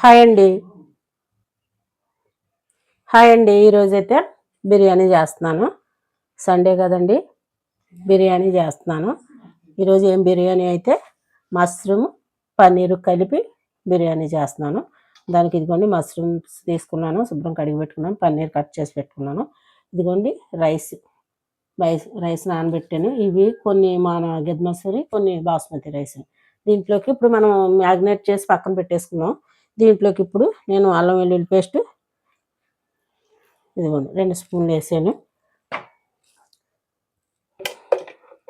Hi అండి. Hi అండి. ఈరోజైతే బిర్యానీ చేస్తున్నాను. సండే కదండి. బిర్యానీ చేస్తున్నాను. ఈరోజు ఏం బిర్యానీ అయితే? మష్రూమ్ పన్నీరు కలిపి బిర్యానీ చేస్తున్నాను. దానికి ఇదిగోండి మష్రూమ్స్ తీసుకున్నాను. శుభ్రం కడిగి పెట్టుకున్నాను. పన్నీర్ కట్ చేసి పెట్టుకున్నాను. ఇదిగోండి రైస్. రైస్ రైస్ నానబెట్టాను. ఇవి కొన్ని మన గెద్మసూరి కొన్ని బాస్మతి రైస్. దీంట్లోకి ఇప్పుడు మనం మ్యాగ్నేట్ చేసి పక్కన పెట్టేసుకున్నాం. దీంట్లోకి ఇప్పుడు నేను అల్లం వెల్లుల్లి పేస్ట్ ఇదిగోండి రెండు స్పూన్లు వేసాను.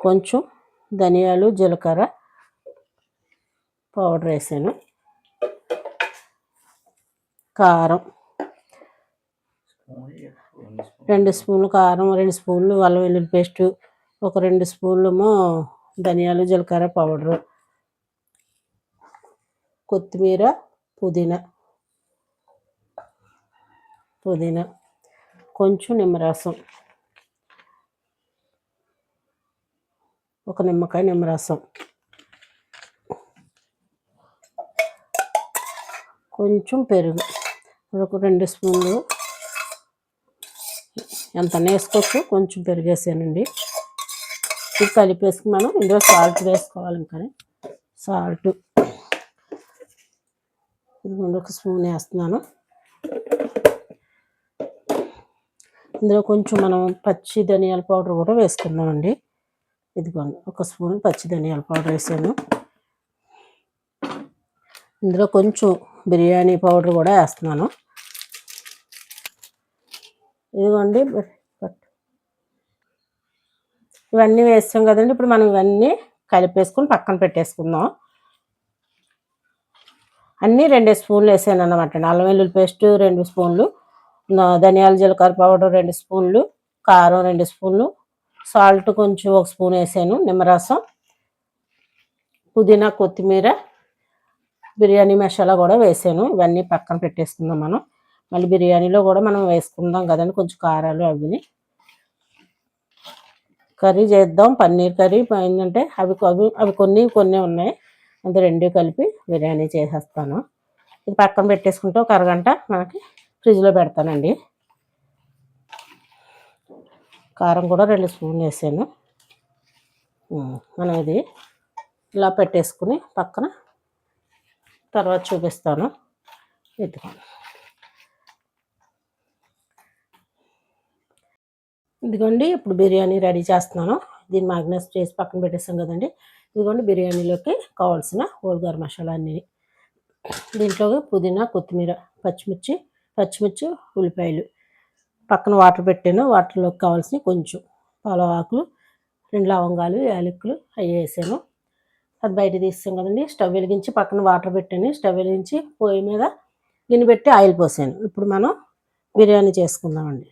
కొంచెం ధనియాలు జీలకర్ర పౌడర్ వేసాను. కారం రెండు స్పూన్లు కారం రెండు స్పూన్లు అల్లం వెల్లుల్లి పేస్ట్ ఒక రెండు స్పూన్లు ధనియాలు జీలకర్ర పౌడరు కొత్తిమీర పుదీనా. పుదీనా. కొంచెం నిమ్మరసం. ఒక నిమ్మకాయ నిమ్మరసం. కొంచెం పెరుగు. ఒక రెండు స్పూన్లు. ఎంత వేసుకోవచ్చు. కొంచెం పెరుగు వేసానండి. ఇది కలిపేసుకుని మనం ఇందులో సాల్ట్ వేసుకోవాలి ఇంకా సాల్ట్. ఇదిగోండి ఒక స్పూన్ వేస్తున్నాను. ఇందులో కొంచెం మనం పచ్చి ధనియాల పౌడర్ కూడా వేసుకుందామండి. ఇదిగోండి ఒక స్పూన్ పచ్చి ధనియాల పౌడర్ వేసాను. ఇందులో కొంచెం బిర్యానీ పౌడర్ కూడా వేస్తున్నాను. ఇదిగోండి ఇవన్నీ వేస్తాం కదండి ఇప్పుడు మనం ఇవన్నీ కలిపేసుకుని పక్కన పెట్టేసుకుందాం. అన్నీ రెండు స్పూన్లు వేసాను అనమాట అల్లం వెల్లుల్లి పేస్ట్ రెండు స్పూన్లు ధనియాల జీలకర్ర పౌడర్ రెండు స్పూన్లు కారం రెండు స్పూన్లు సాల్ట్ కొంచెం ఒక స్పూన్ వేసాను నిమ్మరసం పుదీనా కొత్తిమీర బిర్యానీ మసాలా కూడా వేసాను. ఇవన్నీ పక్కన పెట్టేసుకుందాం మనం. మళ్ళీ బిర్యానీలో కూడా మనం వేసుకుందాం కదండి కొంచెం కారాలు అవిని కర్రీ చేద్దాం పన్నీర్ కర్రీ ఏంటంటే అవి అవి అవి కొన్ని కొన్ని ఉన్నాయి. అంత రెండు కలిపి బిర్యానీ చేసేస్తాను. ఇది పక్కన పెట్టేసుకుంటే ఒక అరగంట మనకి ఫ్రిడ్జ్లో పెడతానండి. కారం కూడా రెండు స్పూన్లు వేసాను. మనం ఇది ఇలా పెట్టేసుకుని పక్కన తర్వాత చూపిస్తాను. ఎత్తుకోండి ఇదిగోండి ఇప్పుడు బిర్యానీ రెడీ చేస్తున్నాను. దీన్ని మ్యాగ్నెస్ చేసి పక్కన పెట్టేస్తాం కదండి. ఇదిగోండి బిర్యానీలోకి కావాల్సిన హోల్గార్ మసాలా అన్నీ దీంట్లో పుదీనా కొత్తిమీర పచ్చిమిర్చి పచ్చిమిర్చి ఉల్లిపాయలు. పక్కన వాటర్ పెట్టాను. వాటర్లోకి కావాల్సిన కొంచెం ఆకులు రెండు లవంగాలు యాలకులు అవి వేసాను. అది బయట తీస్తాం కదండి. స్టవ్ వెలిగించి పక్కన వాటర్ పెట్టాను. స్టవ్ వెలిగించి పొయ్యి మీద గిన్నె పెట్టి ఆయిల్ పోసాను. ఇప్పుడు మనం బిర్యానీ చేసుకుందామండి.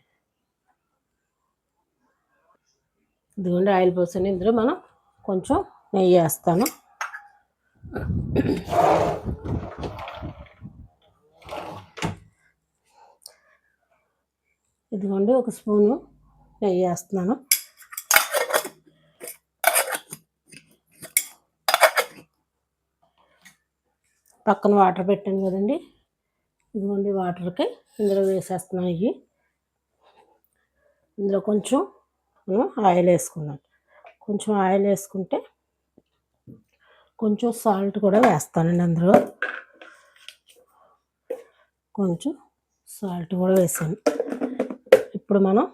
ఇదిగోండి ఆయిల్ పోసాను. ఇందులో మనం కొంచెం నెయ్యి వేస్తాను ఇదిగోండి ఒక స్పూను నెయ్యి వేస్తున్నాను పక్కన వాటర్ పెట్టాను కదండి. ఇదిగోండి వాటర్కి ఇందులో వేసేస్తున్నాను ఇవి. ఇందులో కొంచెం ఆయిల్ వేసుకున్నాను. కొంచెం ఆయిల్ వేసుకుంటే కొంచెం సాల్ట్ కూడా వేస్తానండి అందులో. కొంచెం సాల్ట్ కూడా వేసాను. ఇప్పుడు మనం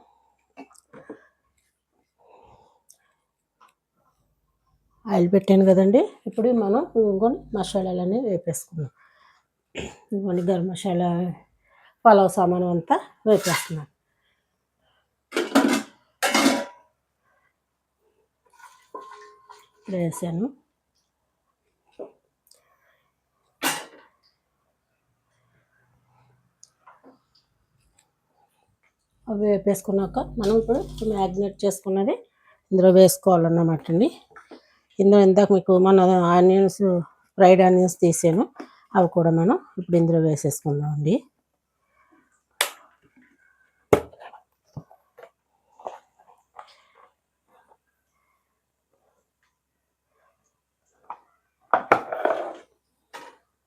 ఆయిల్ పెట్టాను కదండి. ఇప్పుడు మనం ఇంకొని మసాలాలన్నీ వేపేసుకున్నాం ఇంకొని గరం మసాలా పలావ్ సామాను అంతా వేపేస్తున్నాను. వేసాను. అవి వేపేసుకున్నాక మనం ఇప్పుడు మ్యాగ్నేట్ చేసుకున్నది ఇందులో వేసుకోవాలన్నమాట అండి ఇందులో ఇందాక మీకు మన ఆనియన్స్ ఫ్రైడ్ ఆనియన్స్ తీసాను. అవి కూడా మనం ఇప్పుడు ఇందులో వేసేసుకుందాం అండి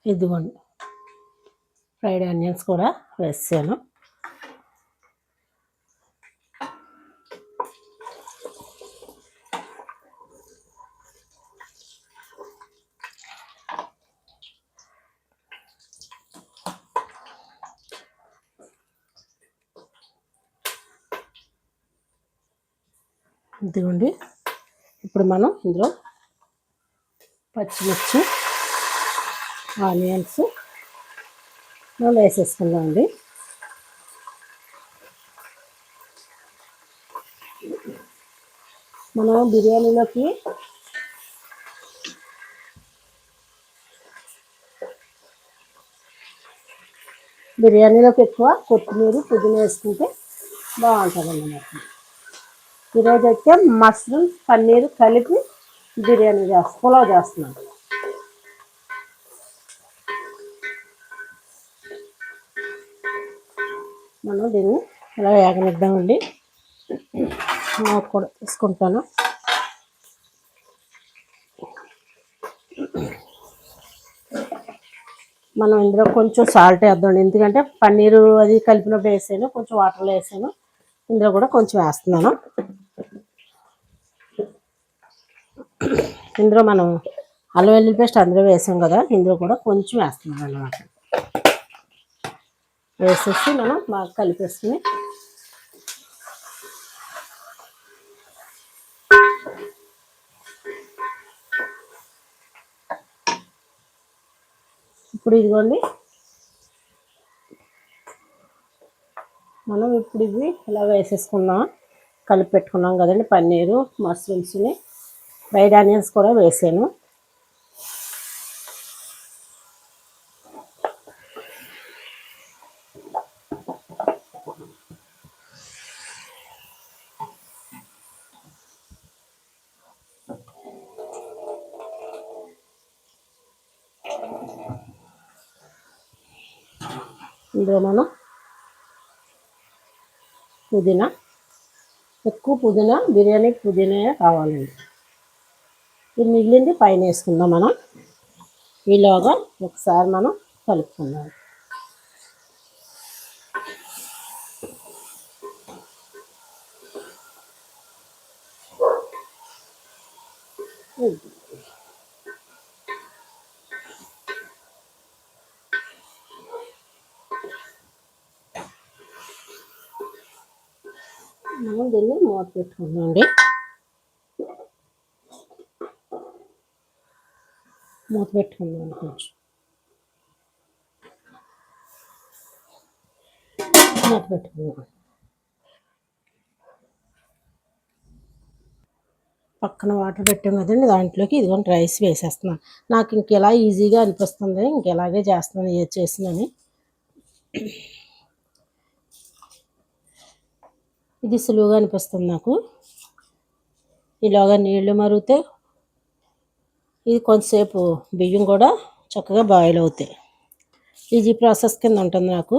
ఇదిగోండి. ఫ్రైడ్ ఆనియన్స్ కూడా వేసాను. ఇదిగోండి. ఇప్పుడు మనం ఇందులో పచ్చిమిర్చి ఆనియన్స్ మనం వేసేసుకుందామండి. మనం బిర్యానీలోకి బిర్యానీలోకి ఎక్కువ కొత్తిమీర పుదీనా వేసుకుంటే బాగుంటుంది అన్నమాట ఈరోజు అయితే మష్రూమ్ పన్నీర్ కలిపి బిర్యానీ చేస్తాను పులావ్ చేస్తున్నాను. మనం దీన్ని ఇలా వేగనిద్దామండి. నాకు కూడా తీసుకుంటాను. మనం ఇందులో కొంచెం సాల్ట్ వేద్దాం ఎందుకంటే పన్నీరు అది కలిపినప్పుడు వేసాను కొంచెం వాటర్లో వేసాను. ఇందులో కూడా కొంచెం వేస్తున్నాను. ఇందులో మనం అల్లం వెల్లుల్లి పేస్ట్ అందులో వేసాం కదా ఇందులో కూడా కొంచెం వేస్తున్నాం అన్నమాట. వేసేసి మనం బాగా కలిపేసుకుని ఇప్పుడు ఇదిగోండి. మనం ఇప్పుడు ఇది ఇలా వేసేసుకున్నాం కలిపి పెట్టుకున్నాం కదండి పన్నీరు మష్రూమ్స్ని ఫ్రైడ్ ఆనియన్స్ కూడా వేసాను. ఇందులో మనం పుదీనా ఎక్కువ పుదీనా బిర్యానీ పుదీనా కావాలండి. ఇది మిగిలింది పైన వేసుకుందాం మనం. ఈలోగా ఒకసారి మనం కలుపుకుందాం. మనం దీన్ని మూత పెట్టుకుందామండి మూత పెట్టుకుందాం కొంచెం మూత పెట్టుకుందాం. పక్కన వాటర్ పెట్టాం కదండి దాంట్లోకి ఇదిగోండి రైస్ వేసేస్తున్నాను. నాకు ఇంకెలా ఈజీగా అనిపిస్తుంది ఇంకెలాగే చేస్తున్నాను ఏది చేసినని. ఇది సులువుగా అనిపిస్తుంది నాకు. ఇలాగా నీళ్ళు మరిగితే ఇది కొంతసేపు బియ్యం కూడా చక్కగా బాయిల్ అవుతాయి. ఈజీ ప్రాసెస్ కింద ఉంటుంది నాకు.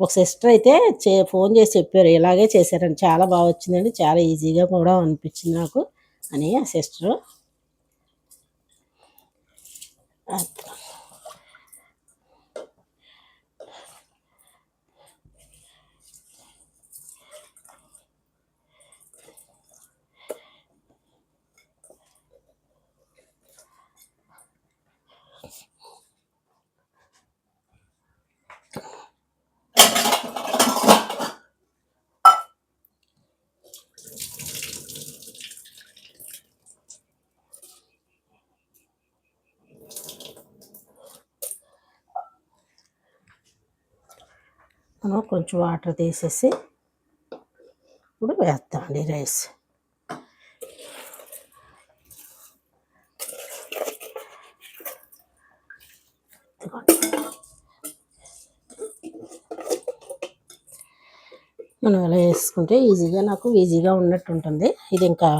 ఒక సిస్టర్ అయితే చే ఫోన్ చేసి చెప్పారు ఇలాగే చేశారని చాలా బాగా వచ్చిందండి చాలా ఈజీగా కూడా అనిపించింది నాకు అని ఆ సిస్టరు మనం కొంచెం వాటర్ తీసేసి ఇప్పుడు వేస్తామండి రైస్. మనం ఇలా వేసుకుంటే ఈజీగా నాకు ఈజీగా ఉన్నట్టు ఉంటుంది. ఇది ఇంకా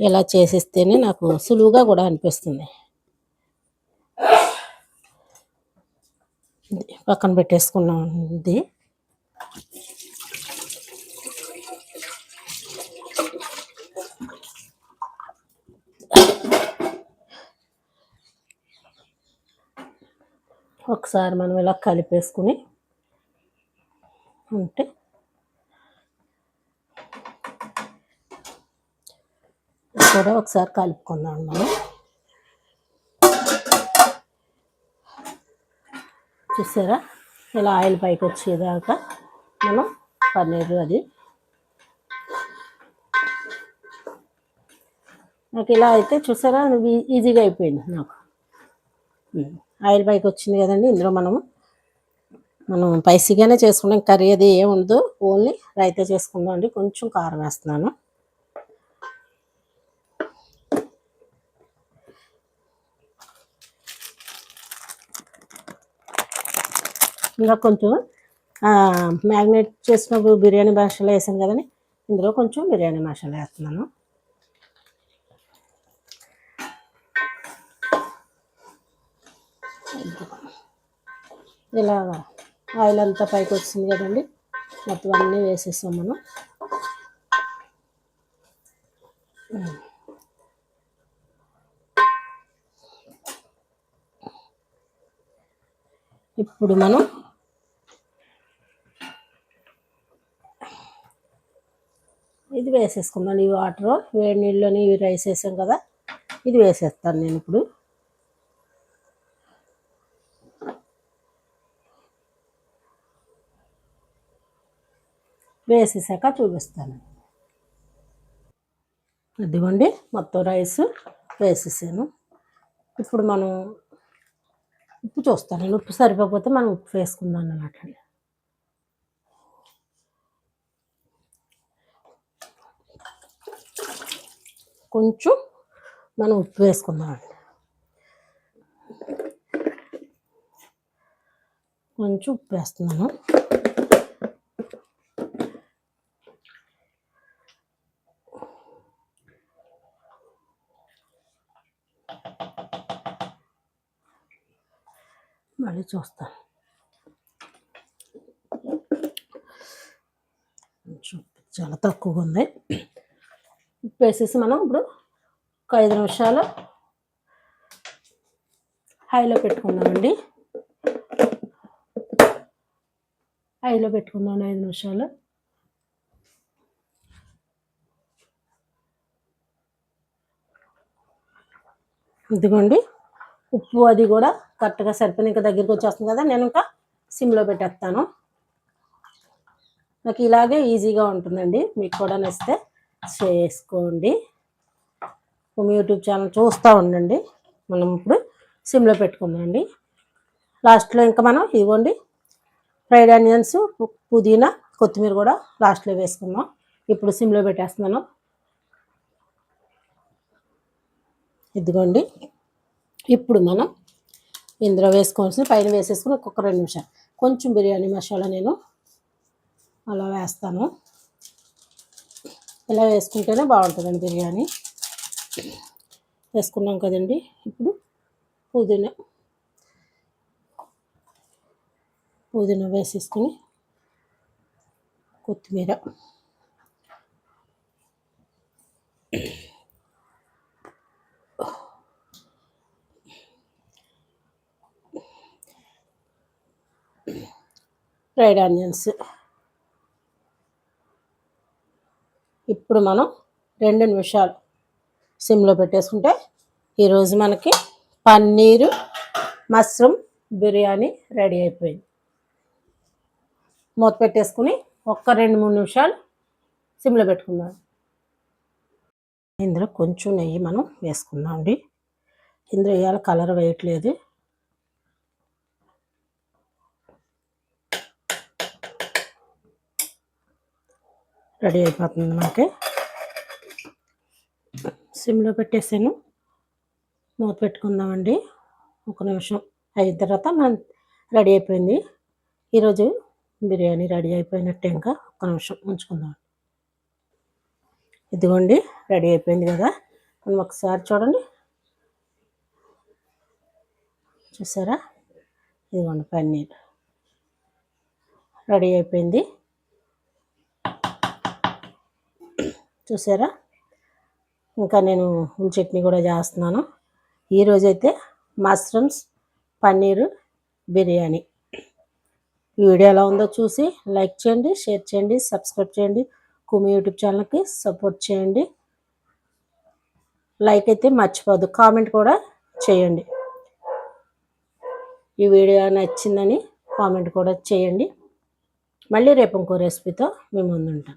ఇలా చేసేస్తేనే నాకు సులువుగా కూడా అనిపిస్తుంది. పక్కన పెట్టేసుకున్నాం ఇది. ఒకసారి మనం ఇలా కలిపేసుకుని ఉంటే కూడా ఒకసారి కలుపుకుందాం మనం చూసారా? ఇలా ఆయిల్ పైకి వచ్చేదాకా మనం పన్నీర్ అది నాకు ఇలా అయితే చూసారా? ఈజీగా అయిపోయింది నాకు. ఆయిల్ పైకి వచ్చింది కదండి ఇందులో మనము మనం స్పైసీగానే చేసుకున్నాం కర్రీ అది ఏముందో ఓన్లీ రైతా చేసుకుందాం అండి. కొంచెం కారం వేస్తున్నాను. ఇంకా కొంచెం మ్యాగ్నేట్ చేసినప్పుడు బిర్యానీ మసాలా వేసాను కదండి ఇందులో కొంచెం బిర్యానీ మసాలా వేస్తున్నాను. ఇలా ఆయిల్ అంతా పైకి వచ్చింది కదండి. మొత్తం అన్నీ వేసేసాం మనం. ఇప్పుడు మనం ఇది వేసేసుకున్నాను ఈ వాటర్ వేడి నీళ్ళని ఇవి రైస్ వేసాం కదా ఇది వేసేస్తాను నేను ఇప్పుడు. వేసేసాక చూపిస్తాను. అదిగోండి మొత్తం రైస్ వేసేసాను. ఇప్పుడు మనం ఉప్పు చూస్తాను. ఉప్పు సరిపోతే మనం ఉప్పు వేసుకుందాం అన్నమాట కొంచెం మనం ఉప్పు వేసుకుందామండి కొంచెం ఉప్పు వేస్తున్నాను. చూస్తాను. చాలా తక్కువగా ఉంది. ఉప్పు వేసేసి మనం ఇప్పుడు ఒక ఐదు నిమిషాలు హైలో పెట్టుకుందామండి. హైలో పెట్టుకుందాం ఐదు నిమిషాలు. ఇదిగోండి. ఉప్పు అది కూడా కరెక్ట్గా సరిపోయిన ఇంకా దగ్గరికి వచ్చేస్తుంది కదా నేను ఇంకా సిమ్లో పెట్టేస్తాను. నాకు ఇలాగే ఈజీగా ఉంటుందండి. మీకు కూడా నచ్చితే చేసుకోండి. మీ యూట్యూబ్ ఛానల్ చూస్తూ ఉండండి. మనం ఇప్పుడు సిమ్లో పెట్టుకుందామండి. లాస్ట్లో ఇంకా మనం ఇవ్వండి. ఫ్రైడ్ ఆనియన్స్ పుదీనా కొత్తిమీర కూడా లాస్ట్లో వేసుకుందాం. ఇప్పుడు సిమ్లో పెట్టేస్తున్నాను. ఇదిగోండి. ఇప్పుడు మనం ఇందులో వేసుకోవాల్సిన పైన వేసేసుకుని ఒక్కొక్క రెండు నిమిషాలు. కొంచెం బిర్యానీ మసాలా నేను అలా వేస్తాను. ఇలా వేసుకుంటేనే బాగుంటుందండి బిర్యానీ. వేసుకున్నాం కదండి. ఇప్పుడు పుదీనా పుదీనా వేసేసుకుని కొత్తిమీర. Fried onions. ఇప్పుడు మనం రెండు నిమిషాలు సిమ్లో పెట్టేసుకుంటే ఈరోజు మనకి పన్నీరు మష్రూమ్ బిర్యానీ రెడీ అయిపోయింది. మూత పెట్టేసుకుని ఒక్క రెండు మూడు నిమిషాలు సిమ్లో పెట్టుకుందాం. ఇందులో కొంచెం నెయ్యి మనం వేసుకుందాం అండి ఇందులో వేయాలి కలర్ వేయట్లేదు. రెడీ అయిపోతుంది మనకి సిమ్లో పెట్టేసాను. మూత పెట్టుకుందామండి. ఒక నిమిషం అయిన తర్వాత మనం రెడీ అయిపోయింది. ఈరోజు బిర్యానీ రెడీ అయిపోయినట్టే ఇంకా ఒక నిమిషం ఉంచుకుందాం. ఇదిగోండి రెడీ అయిపోయింది కదా. మనం ఒకసారి చూడండి. చూసారా? ఇదిగోండి పన్నీర్. రెడీ అయిపోయింది. చూసారా? ఇంకా నేను ఉల్ చట్నీ కూడా చేస్తున్నాను. ఈరోజైతే మష్రూమ్స్ పన్నీరు బిర్యానీ. ఈ వీడియో ఎలా ఉందో చూసి లైక్ చేయండి షేర్ చేయండి సబ్స్క్రైబ్ చేయండి. కుమి యూట్యూబ్ ఛానల్కి సపోర్ట్ చేయండి. లైక్ అయితే మర్చిపోద్దు కామెంట్ కూడా చేయండి. ఈ వీడియో నచ్చిందని కామెంట్ కూడా చేయండి. మళ్ళీ రేపు ఇంకో రెసిపీతో మేము ముందుంటాం